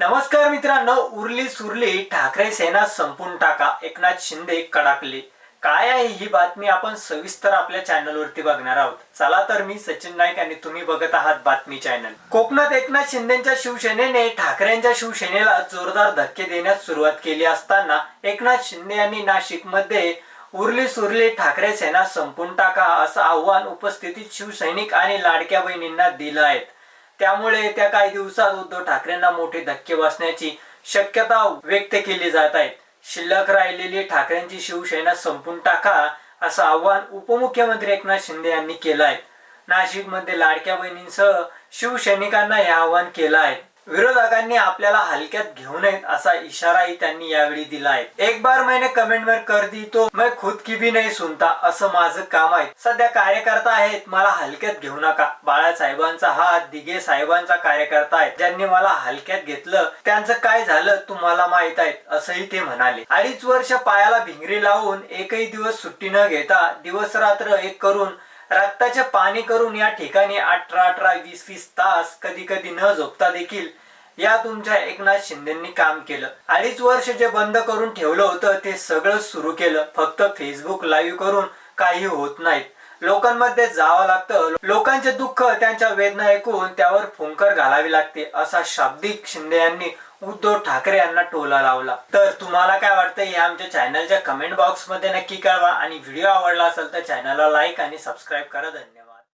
नमस्कार मित्रांनो उरली सुरली ठाकरे सेना संपून टाका. एकनाथ शिंदे कडाकले. काय आहे ही बातमी आपण सविस्तर आपल्या चॅनलवरती बघणार आहोत. चला तर मी सचिन नाईक आणि तुम्ही बघत आहात बातमी चॅनल कोकणात एकनाथ शिंदेच्या शिवसेनेने ठाकरेंच्या शिवसेनेला जोरदार धक्के देण्यास सुरुवात केली असताना एकनाथ शिंदे यांनी नाशिकमध्ये उरली सुरली ठाकरे सेना संपून टाका असं आव्हान उपस्थितीत शिवसैनिक आणि लाडक्या बहिणींना दिलं आहे. त्यामुळे येत्या काही दिवसात उद्धव ठाकरेंना मोठे धक्के बसण्याची शक्यता व्यक्त केली जात आहे. शिल्लक राहिलेली ठाकरेंची शिवसेना संपून टाका असं आव्हान उपमुख्यमंत्री एकनाथ शिंदे यांनी केलं आहे. नाशिकमध्ये लाडक्या बहिणींसह शिवसैनिकांना हे आवाहन केलं आहे. विरोधकांनी आपल्याला हलक्यात घेऊ नयेत असा इशाराही त्यांनी यावेळी दिला आहे एक बार मैंने कमेंट वर कर दी तो मैं खुद की भी नाही सुनता असं माझं काम आहे. सध्या कार्यकर्ता आहेत मला हलक्यात घेऊ नका. बाळासाहेबांचा हा दिघे साहेबांचा कार्यकर्ता आहे ज्यांनी मला हलक्यात घेतलं त्यांचं काय झालं तुम्हाला माहीत आहे असंही ते म्हणाले. अडीच वर्ष पायाला भिंगरी लावून एकही दिवस सुट्टी न घेता दिवस रात्र एक करून रक्ताचे पाणी करून या ठिकाणी अठरा अठरा वीस वीस तास कधी कधी न झोपता देखील या तुमच्या एकनाथ शिंदेनी काम केलं. अडीच वर्ष जे बंद करून ठेवलं होतं ते सगळं सुरू केलं. फक्त फेसबुक लाईव्ह करून काही होत नाहीत. लोकांमध्ये जावं लागतं. लोकांचे दुःख त्यांच्या वेदना ऐकून त्यावर फुंकर घालावी लागते असा शाब्दिक शिंदे यांनी उद्धव ठाकरे यांना टोला लावला. तर तुम्हाला काय वाटतं हे आमच्या चॅनलच्या कमेंट बॉक्समध्ये नक्की कळवा. आणि व्हिडिओ आवडला असेल तर चॅनलला लाईक आणि सबस्क्राईब करा. धन्यवाद.